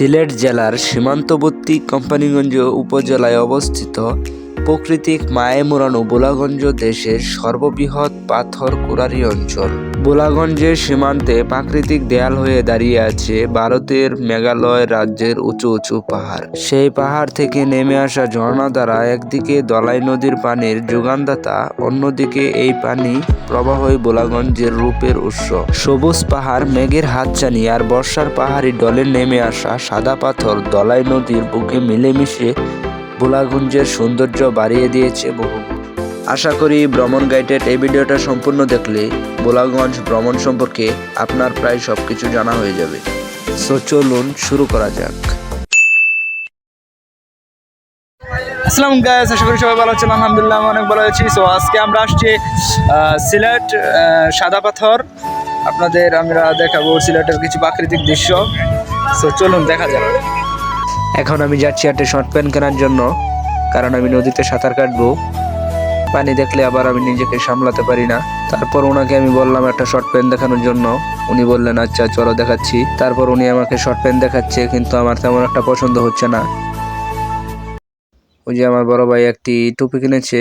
সিলেট জেলার সীমান্তবর্তী কোম্পানিগঞ্জ উপজেলায় অবস্থিত প্রাকৃতিক মায়ে মোড়ানো বোলাগঞ্জ দেশের সর্ববৃহৎ পাথর কুড়ারি অঞ্চল। বোলাগঞ্জের সীমান্তে প্রাকৃতিক দেয়াল হয়ে দাঁড়িয়ে আছে ভারতের মেঘালয় রাজ্যের উঁচু উঁচু পাহাড়। সেই পাহাড় থেকে নেমে আসা ঝর্ণা দ্বারা একদিকে দলাই নদীর পানির যোগানদাতা, অন্যদিকে এই পানি প্রবাহই বোলাগঞ্জের রূপের উৎস। সবুজ পাহাড় মেঘের হাতছানি আর বর্ষার পাহাড়ি ডলে নেমে আসা সাদা পাথর দলাই নদীর বুকে মিলেমিশে বোলাগঞ্জের সৌন্দর্য বাড়িয়ে দিয়েছে বহুগুণ আশা করি ভ্রমণ গাইডেড এই ভিডিওটা সম্পূর্ণ দেখলে বোলাগঞ্জ ভ্রমণ সম্পর্কে আপনার প্রায় সবকিছু জানা হয়ে যাবে। সো চলুন শুরু করা যাক। আসসালাম গাইস আশা করি সবাই ভালো আছেন, আলহামদুলিল্লাহ অনেক ভালো আছি। সো আজকে আমরা আসছি সিলেট সাদা পাথর। আপনাদের আমরা দেখাবো সিলেটের কিছু প্রাকৃতিক দৃশ্য। সো চলুন দেখা যাক। এখন আমি যাচ্ছি একটা শর্ট প্যান্ট কেনার জন্য, কারণ আমি নদীতে সাঁতার কাটবো। পানি দেখলে আবার আমি নিজেকে সামলাতে পারি না। তারপর ওনাকে আমি বললাম একটা শর্ট প্যান্ট দেখানোর জন্য। উনি বললেন আচ্ছা চলো দেখাচ্ছি। তারপর উনি আমাকে শর্ট প্যান্ট দেখাচ্ছে, কিন্তু আমার তেমন একটা পছন্দ হচ্ছে না। ওই যে আমার বড় ভাই একটি টুপি কিনেছে।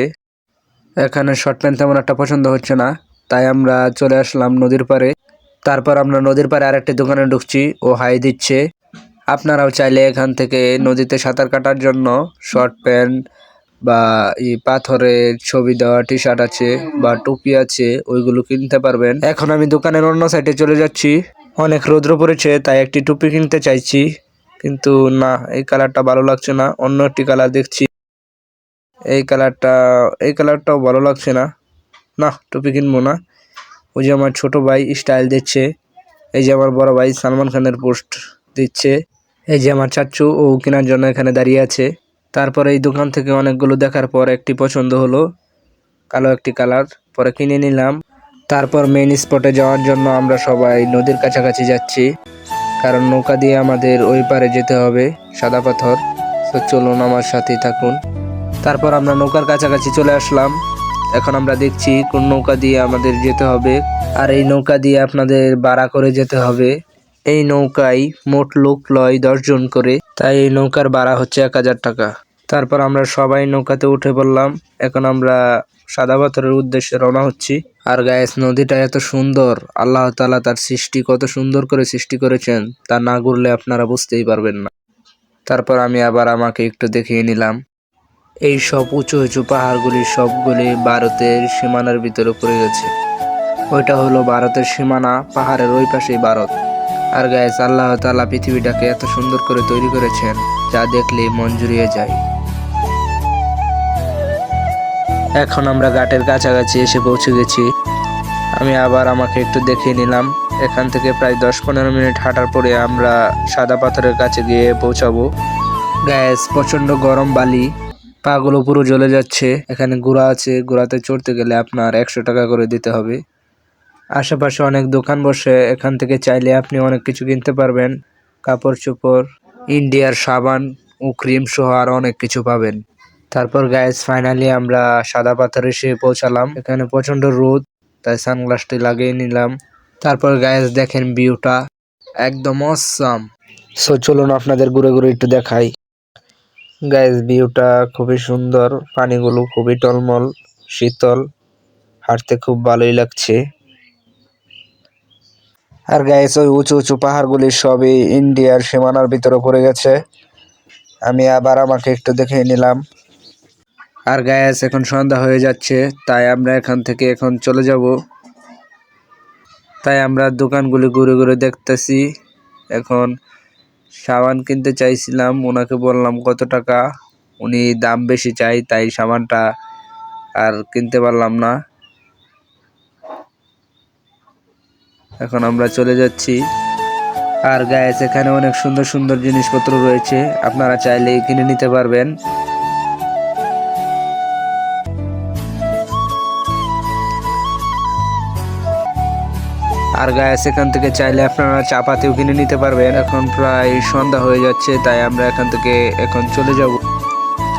এখানে শর্ট প্যান্ট তেমন একটা পছন্দ হচ্ছে না। তাই আমরা চলে আসলাম নদীর পাড়ে। তারপর আমরা নদীর পাড়ে আরেকটি দোকানে ঢুকছি। ও হাই দিচ্ছে। আপনারাও চাইলে এখান থেকে নদীতে সাঁতার কাটার জন্য শর্ট প্যান্ট বা এই পাথরের ছবি দেওয়া টি শার্ট আছে বা টুপি আছে, ওইগুলো কিনতে পারবেন। এখন আমি দোকানের অন্য সাইডে চলে যাচ্ছি। অনেক রৌদ্র পড়েছে, তাই একটি টুপি কিনতে চাইছি। কিন্তু না, এই কালারটা ভালো লাগছে না, অন্য একটি কালার দেখছি। এই কালারটা এই কালারটাও ভালো লাগছে না। না, টুপি কিনবো না। ওই যে আমার ছোট ভাই স্টাইল দিচ্ছে। এই যে আমার বড় ভাই সালমান খানের পোস্ট দিচ্ছে। এই যে আমার চাচ্চু ও কেনার জন্য এখানে দাঁড়িয়ে আছে। তারপর এই দোকান থেকে অনেকগুলো দেখার পর একটি পছন্দ হলো। কালো একটি কালার, পরে কিনে নিলাম। তারপর মেইন স্পটে যাওয়ার জন্য আমরা সবাই নদীর কাছাকাছি যাচ্ছি। কারণ নৌকা দিয়ে আমাদের ওই পারে যেতে হবে, সাদা পাথর। তো চলুন আমার সাথেই থাকুন। তারপর আমরা নৌকার কাছাকাছি চলে আসলাম। এখন আমরা দেখছি কোন নৌকা দিয়ে আমাদের যেতে হবে। আর এই নৌকা দিয়ে আপনাদের বাড়া করে যেতে হবে। এই নৌকায় মোট লোক লয় দশজন করে, তাই এই নৌকার ভাড়া হচ্ছে এক হাজার টাকা। তারপর আমরা সবাই নৌকাতে উঠে পড়লাম। এখন আমরা সাদা পাথরের উদ্দেশ্যে রওনা হচ্ছি। আর গায়েস নদীটা এত সুন্দর। আল্লাহ তাআলা তার সৃষ্টি কত সুন্দর করে সৃষ্টি করেছেন, তা না ঘুরলে আপনারা বুঝতেই পারবেন না। তারপর আমি আবার আমাকে একটু দেখিয়ে নিলাম। এই সব উঁচু উঁচু পাহাড়গুলি সবগুলি ভারতের সীমানার ভিতরে পড়ে গেছে। ওইটা হলো ভারতের সীমানা, পাহাড়ের ওই পাশেই ভারত। আর গায়েস আল্লাহ তাআলা পৃথিবীটাকে এত সুন্দর করে তৈরি করেছেন যা দেখলে মন জুড়িয়ে যায়। এখন আমরা ঘাটের কাছাকাছি এসে পৌঁছে গেছি। আমি আবার আমাকে একটু দেখিয়ে নিলাম। এখান থেকে প্রায় দশ পনেরো মিনিট হাঁটার পরে আমরা সাদা পাথরের কাছে গিয়ে পৌঁছাবো। গ্যাস প্রচণ্ড গরম বালি। পাগুলো পুরো জ্বলে যাচ্ছে। এখানে ঘোড়া আছে। ঘোড়াতে চড়তে গেলে আপনার একশো টাকা করে দিতে হবে। আশেপাশে অনেক দোকান বসে, এখান থেকে চাইলে আপনি অনেক কিছু কিনতে পারবেন। কাপড় চোপড়, ইন্ডিয়ার সাবান, ও ক্রিম সহ আরও অনেক কিছু পাবেন। তারপর গ্যাস ফাইনালি আমরা সাদা পাথরে এসে পৌঁছালাম। এখানে প্রচণ্ড রোদ, তাই সানগ্লাসটি লাগিয়ে নিলাম। তারপর গ্যাস দেখেন ভিউটা একদম অসাম সো চলুন আপনাদের ঘুরে ঘুরে একটু দেখাই। গ্যাস ভিউটা খুবই সুন্দর। পানিগুলো খুবই টলমল, শীতল। হাঁটতে খুব ভালোই লাগছে। আর গাইস ওই উঁচু উঁচু পাহাড়গুলি সবই ইন্ডিয়ার সীমানার ভিতরে পড়ে গেছে। আমি আবার আমাকে একটু দেখে নিলাম। আর গ্যাস এখন সন্ধ্যা হয়ে যাচ্ছে, তাই আমরা এখান থেকে এখন চলে যাব। তাই আমরা দোকানগুলি ঘুরে ঘুরে দেখতেছি। এখন সাবান কিনতে চাইছিলাম, ওনাকে বললাম কত টাকা? উনি দাম বেশি চাই, তাই সাবানটা আর কিনতে পারলাম না। এখন আমরা চলে যাচ্ছি। আর গ্যাস এখানে অনেক সুন্দর সুন্দর জিনিসপত্র রয়েছে। আপনারা চাইলে কিনে নিতে পারবেন। আর গ্যাস এখান থেকে চাইলে আপনারা চাপাতিও কিনে নিতে পারবেন। এখন প্রায় সন্ধ্যা হয়ে যাচ্ছে, তাই আমরা এখান থেকে এখন চলে যাব।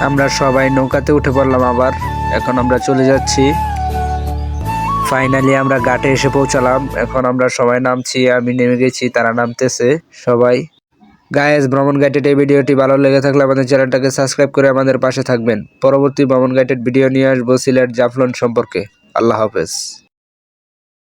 আমরা সবাই নৌকাতে উঠে পড়লাম আবার। এখন আমরা চলে যাচ্ছি। ফাইনালি আমরা ঘাটে এসে পৌঁছালাম। এখন আমরা সবাই নামছি, আমি নেমে গেছি, তারা নামতেছে, সবাই। গায়েস ভ্রমণ গাইডেড এই ভিডিওটি ভালো লেগে থাকলে আমাদের চ্যানেলটাকে সাবস্ক্রাইব করে আমাদের পাশে থাকবেন। পরবর্তী ভ্রমণ গাইডেড ভিডিও নিয়ে আসব সিলেট জাফলন সম্পর্কে। আল্লাহ হাফেজ।